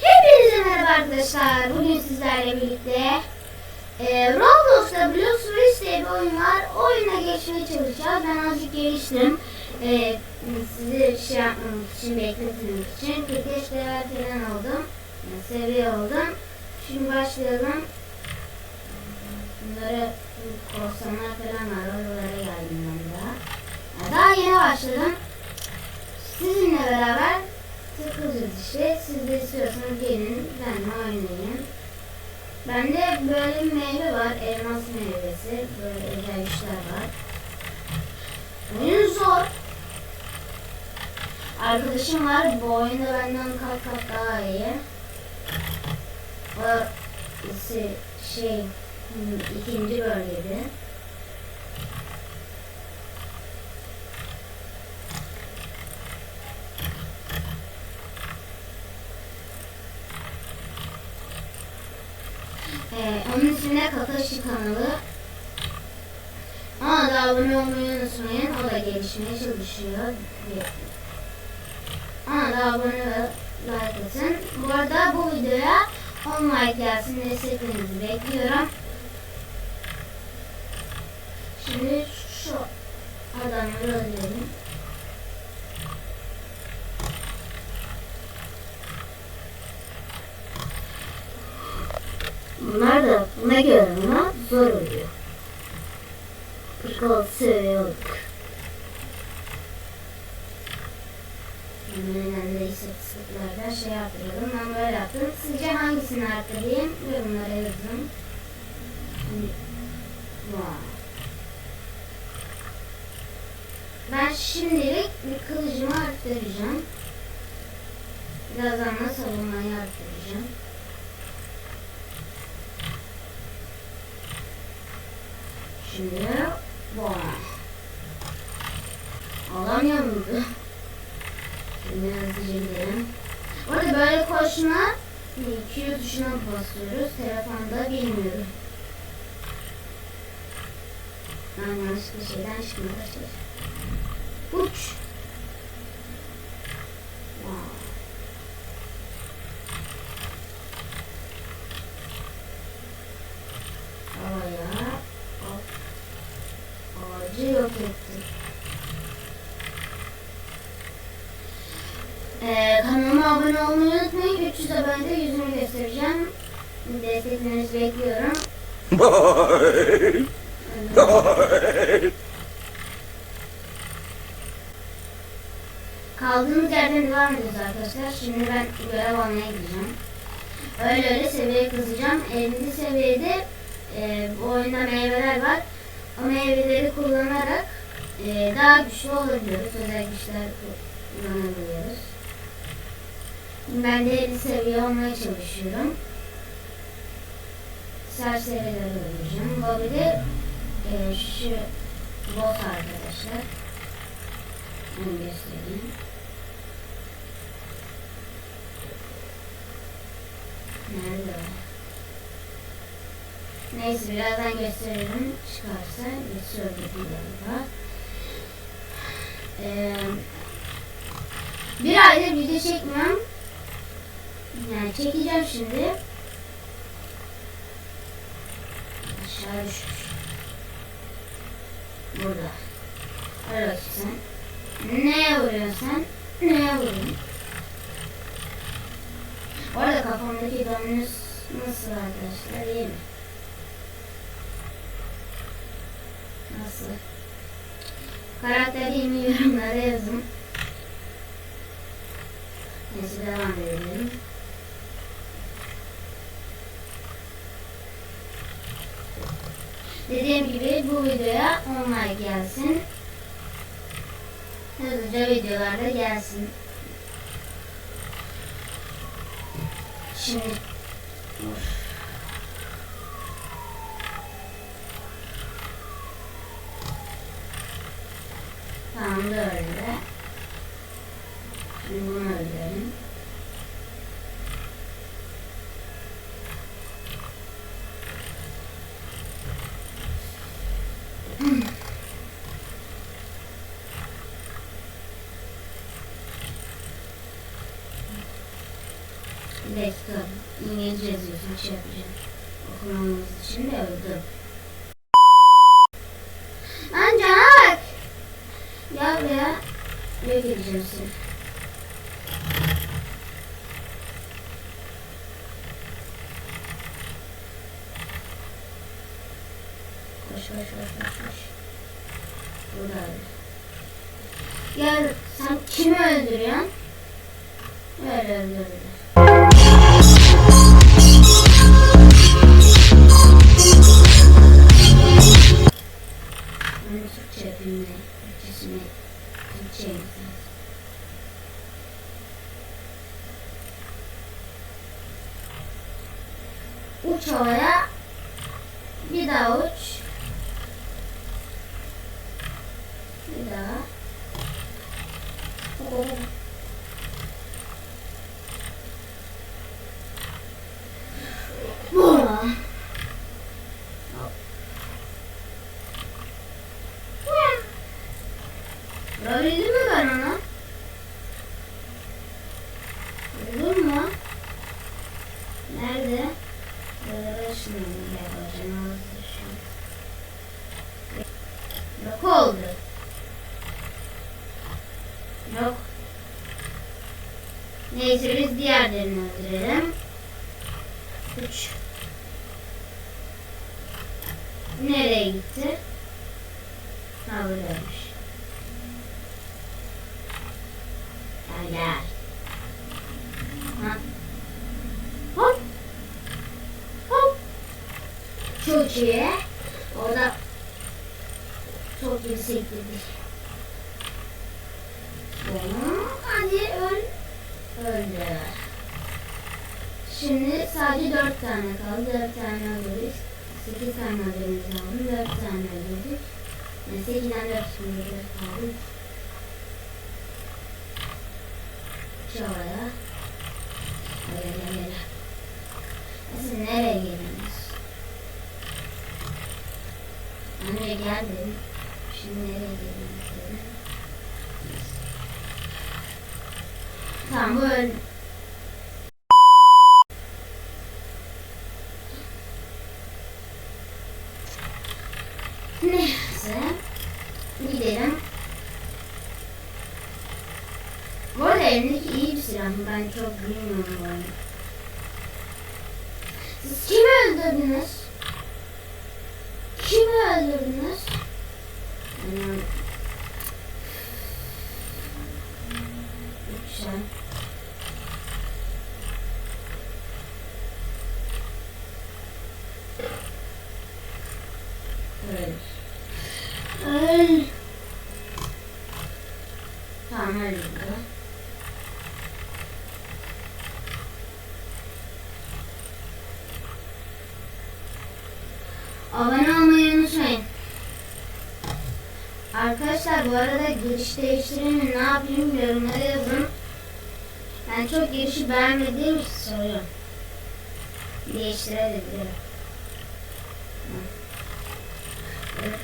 Hepinize merhaba arkadaşlar. Bugün sizlerle birlikte e, Roblox'ta Blue Tourist diye bir oyun var. Oyuna geçmeye çalışacağız. Ben azıcık geliştim. E, sizi şey yapmamak için, bekletmek için 45 level falan oldum. Yani seviye oldum. Şimdi başlayalım. Bunları korsanlar falan var. Oralara geldim ben daha. Daha yeni başladım. Sizinle beraber Sıkılacağız işte. Siz de istiyorsanız gelin benimle oynayın. Bende böyle bir meyve var. Elmas meyvesi. Böyle özel işler var. Oyun zor. Arkadaşım var. Bu oyunda benden kat kat daha iyi. O şey, ikinci bölgede. Ee, onun ismine Kakashi kanalı. Ona da abone olmayı unutmayın. O da gelişmeye çalışıyor. Ona da abone ve like atın. Bu arada bu videoya 10 like gelsin. Desteklerinizi bekliyorum. Şimdi şu adamları öldürelim. Bunlar da buna göre ama zor oluyor. 46 seviye. Önemli istatistiklerden şey yapıyorum. Ben böyle yaptım. Sizce hangisini arttırayım? Yorumlara yazın. Hani. Ben şimdilik bir kılıcımı arttıracağım. Birazdan da savunmayı arttıracağım. Şimdi bom. Alamıyor muydu? Şimdi hızlıca gidelim. Orada böyle koşma Q tuşuna basıyoruz. Telefonda bilmiyorum. Ben yanlışlıkla şeyden çıkmaya başladım. Uç. Wow. Havaya hop. Ağacı yok etti. Ee, kanalıma abone olmayı unutmayın. 300 abonede yüzümü göstereceğim. Desteklerinizi bekliyorum. Kaldığımız yerden devam ediyoruz arkadaşlar. Şimdi ben görev almaya gideceğim. Öyle öyle seviye kızacağım. 50 seviyede e, bu oyunda meyveler var. O meyveleri kullanarak e, daha güçlü olabiliyoruz. Özel güçler kullanabiliyoruz. Ben de 50 seviye olmaya çalışıyorum. Serserileri öldüreceğim. Bu bir de e, şu boss arkadaşlar. Onu göstereyim. Nerede o? Neyse birazdan gösteririm. Çıkarsa geçiyor dedi galiba. Ee, bir aydır video çekmiyorum. Yani çekeceğim şimdi. Aşağı düşmüş. Burada. Bak sen. Neye vuruyorsun sen? Neye vuruyorsun? Bu arada kafamdaki dominus nasıl arkadaşlar? İyi mi? Nasıl? Karakterimi yorumlara yazın. Neyse devam edelim. Dediğim gibi bu videoya 10 like gelsin. Hızlıca videolarda gelsin. Şimdi Of. Tamam da öldü. Şimdi bunu öldürelim. Bir dakika. İngilizce yazıyorsun, şey yapacağım. Okumamız için de öldü. Türkçesini Türkçe yapayım. Uç havaya bir daha uç. Oh. Diğerlerini öldürelim. Üç. Nereye gitti? Ha buradaymış. Gel gel. Ha. Hop. Hop. Çok iyi. Orada çok yüksekti. Bunu hadi öl. Öldü. Şimdi sadece dört tane kaldı. Dört tane öldürdük. Sekiz tane öldürmemiz lazım. Dört tane öldürdük. Yani sekizden dört şimdi dört kaldı. Şuraya. Öyle gel. Siz nereye geliyorsunuz? Ben de gel dedim. Şimdi nereye geliyorsunuz dedim. Tamam bu öldü. Neyse. Gidelim. Bu arada elimdeki iyi bir silah. Ben çok bilmiyorum bu oyunu. Siz kimi öldürdünüz? Kimi öldürdünüz? Yani... Güzel. Öl. Öl. Tamam öldü. Abone olmayı unutmayın. Arkadaşlar bu arada giriş değiştirelim mi? Ne yapayım yorumlara yazın. Ben çok girişi beğenmediğim için soruyorum. Değiştirebilirim. Evet.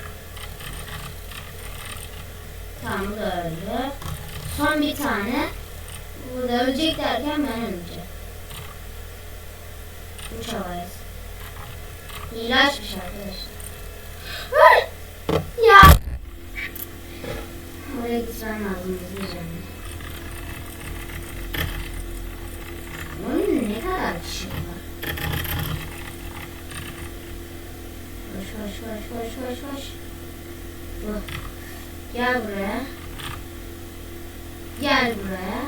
Tamam da öldü. Son bir tane. Bu da ölecek derken ben öleceğim. Üç havayız. Hile açmış arkadaşlar. Ya! Oraya gitmem lazım izleyeceğim. Oyunda ne kadar kişi var? Koş koş koş koş koş koş. Gel buraya. Gel buraya.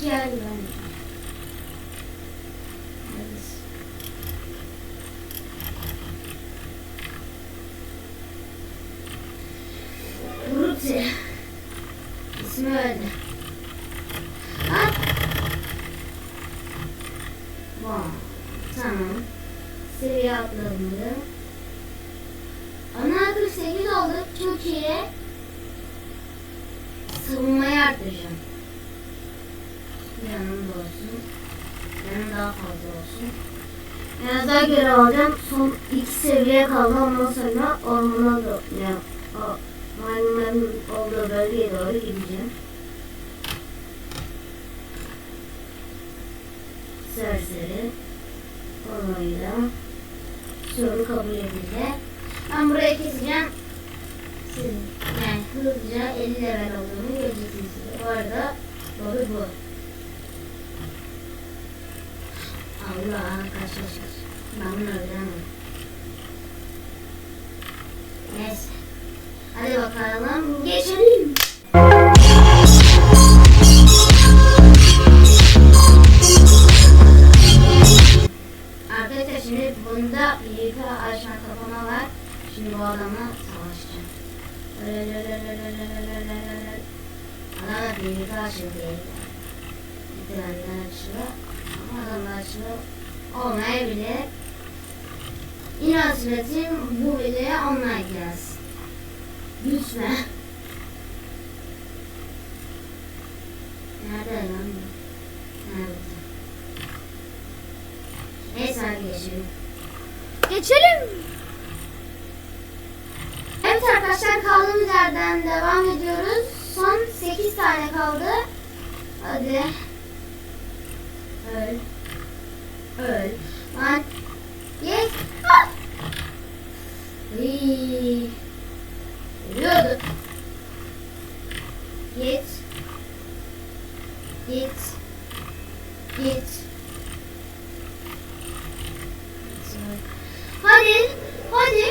Gel buraya. ஏதாவது ஏதாவது இருந்துச்சுன்னா inançlı olmayabilir. İnanç üretim bu bile online gelsin. Lütfen. Nerede lan? Nerede? Neyse hadi geçelim. Geçelim. Evet arkadaşlar kaldığımız yerden devam ediyoruz. Son 8 tane kaldı. Hadi. 放心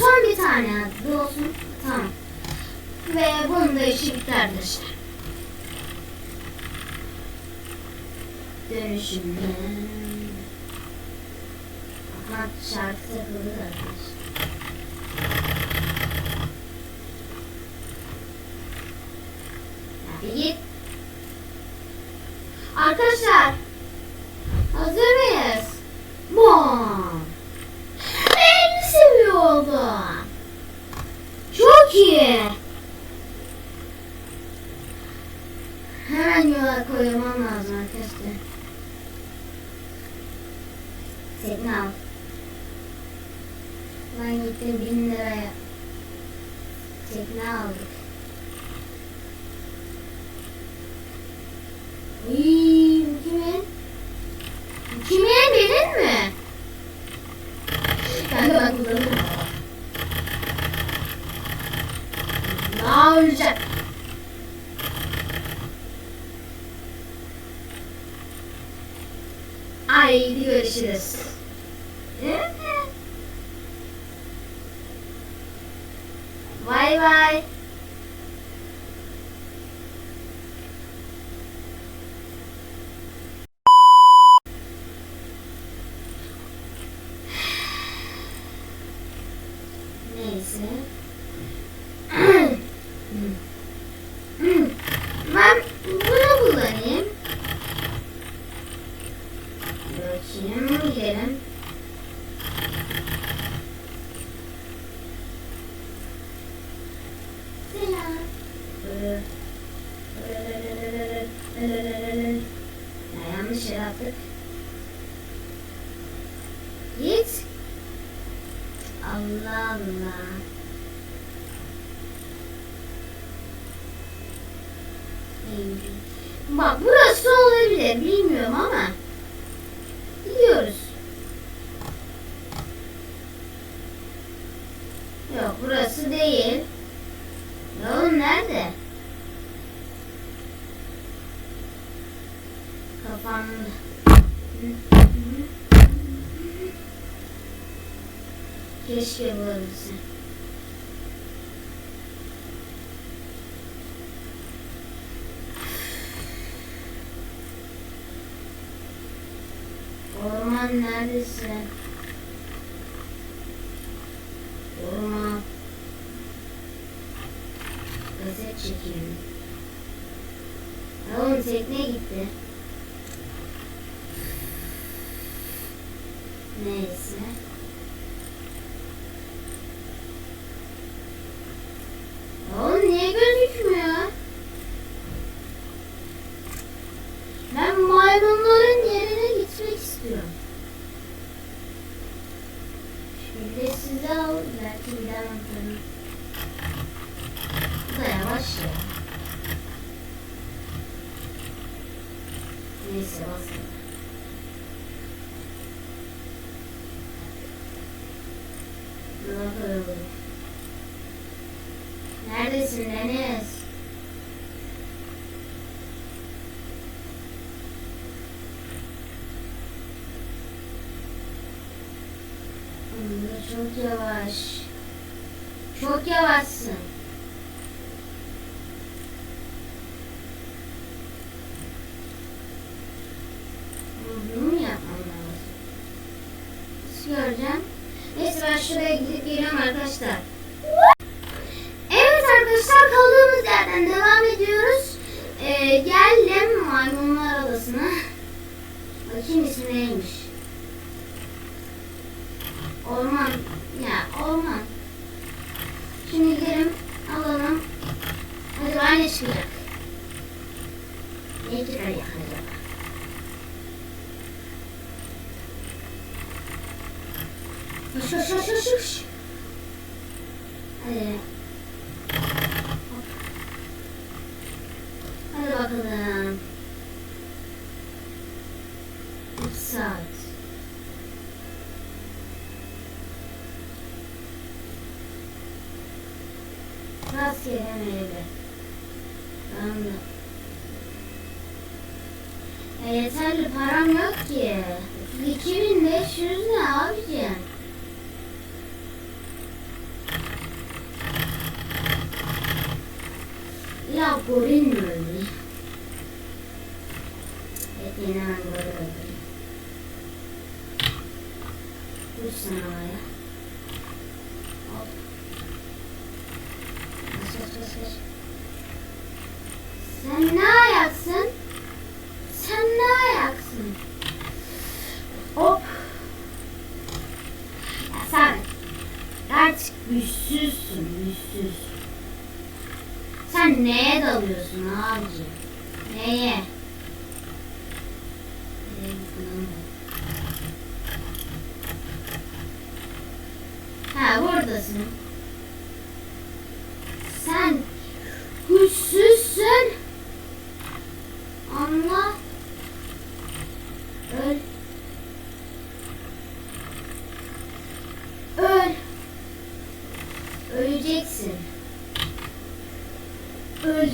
Son bir tane adı olsun. Tamam. Ve bunun da işi bitti arkadaşlar. Dönüşümde... Aha şarkı takıldı da arkadaşlar. Git. Arkadaşlar hazır mıyız? to this bakayım. Gidelim. Selam. Ya yanlış yere attık. Git. Allah Allah. Bak burası olabilir. Bilmiyorum. on that is other. Neyse. Neredesin Deniz? Çok yavaş. Çok yavaşsın. Orman. gelemedi. Anladım. E, yeterli param yok ki. 2500 ne abicim? Ya goril mi öldü? Evet, yine ben goril öldüm. Bu sanayi. Öl. Öl. Öleceksin. Öl.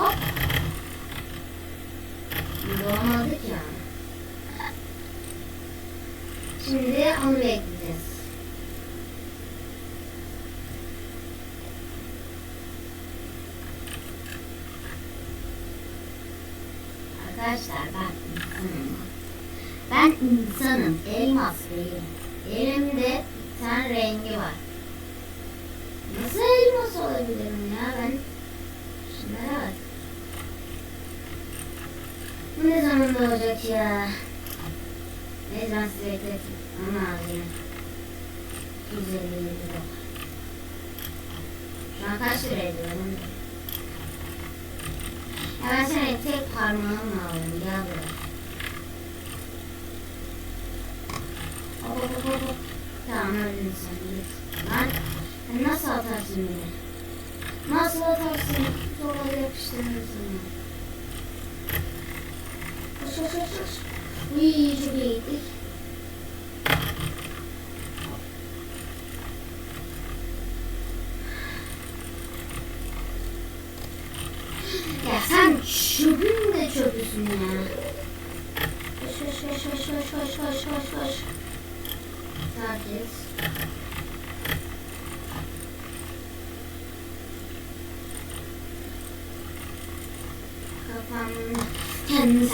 Hop. Doğamadık yani. Şimdi onu bekliyoruz. Ben e, nasıl atarsın beni? Nasıl atarsın? Dolara yapıştırırsın beni. Koş koş koş koş. Uyuyucu bir yedik.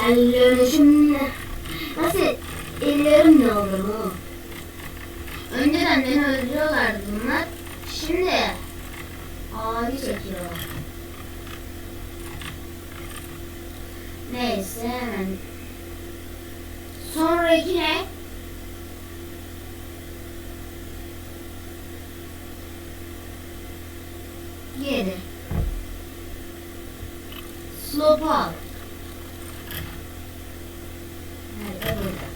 Kentsel dönüşümle. Nasıl ellerim ne olur mu? Önceden beni öldürüyorlardı bunlar. Şimdi ağrı çekiyor. Neyse hemen. Sonraki ne? Yedi. Slopal. Nerede burada?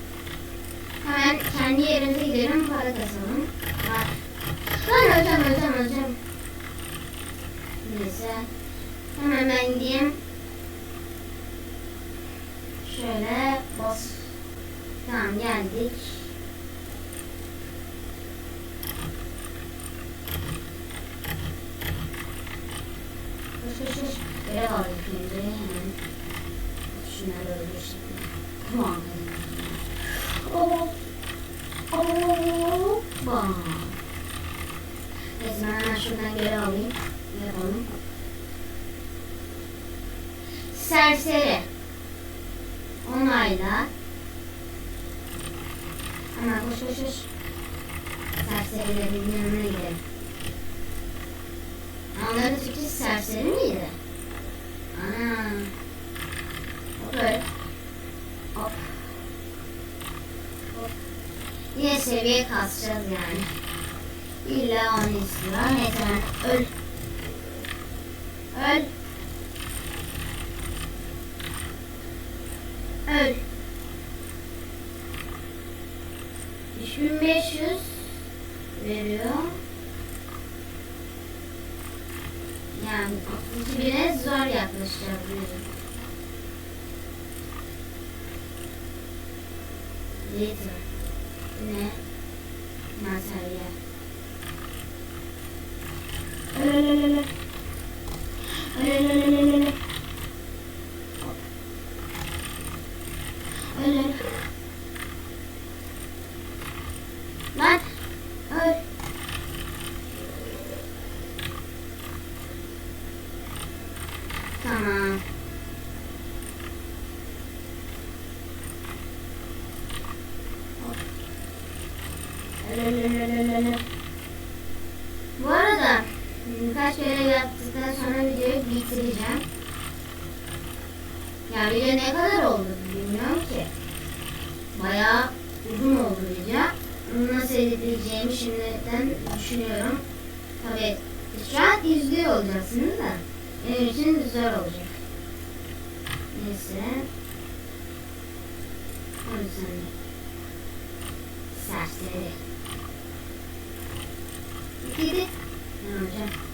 Hemen kendi yerimize kazanalım. Var. Öleceğim öleceğim öleceğim. Neyse. Hemen ben gideyim. Şöyle bas. Tamam geldik. Koş koş koş. Görev aldık önce hemen. Şunları öldür şimdi. Tamam. Oh. Oh. Neyse ben hemen şuradan görev alayım. Yapalım. Serseri. Onayla. Hemen koş koş koş. Serserilerin yanına gidelim. Onların fikri serseri miydi? Ana. Hop öyle. Hop. Hop. Yine seviye kasacağız yani. İlla onu istiyor. Neyse ben öl. Öl. Öl. 3500 veriyor. Yani 2000'e zor yaklaşacağız. Litre. ね。マサイヤう bitireceğim. Yani video ne kadar oldu bilmiyorum ki. Bayağı uzun oldu video. Nasıl editleyeceğimi şimdiden düşünüyorum. Tabii şu an izliyor olacaksınız da benim için güzel olacak. Neyse. O yüzden serseri. Gidi. Ne olacak?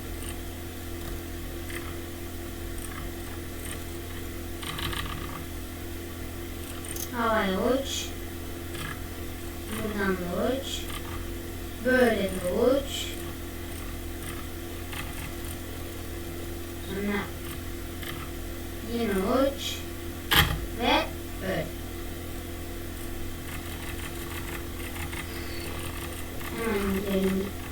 quarantine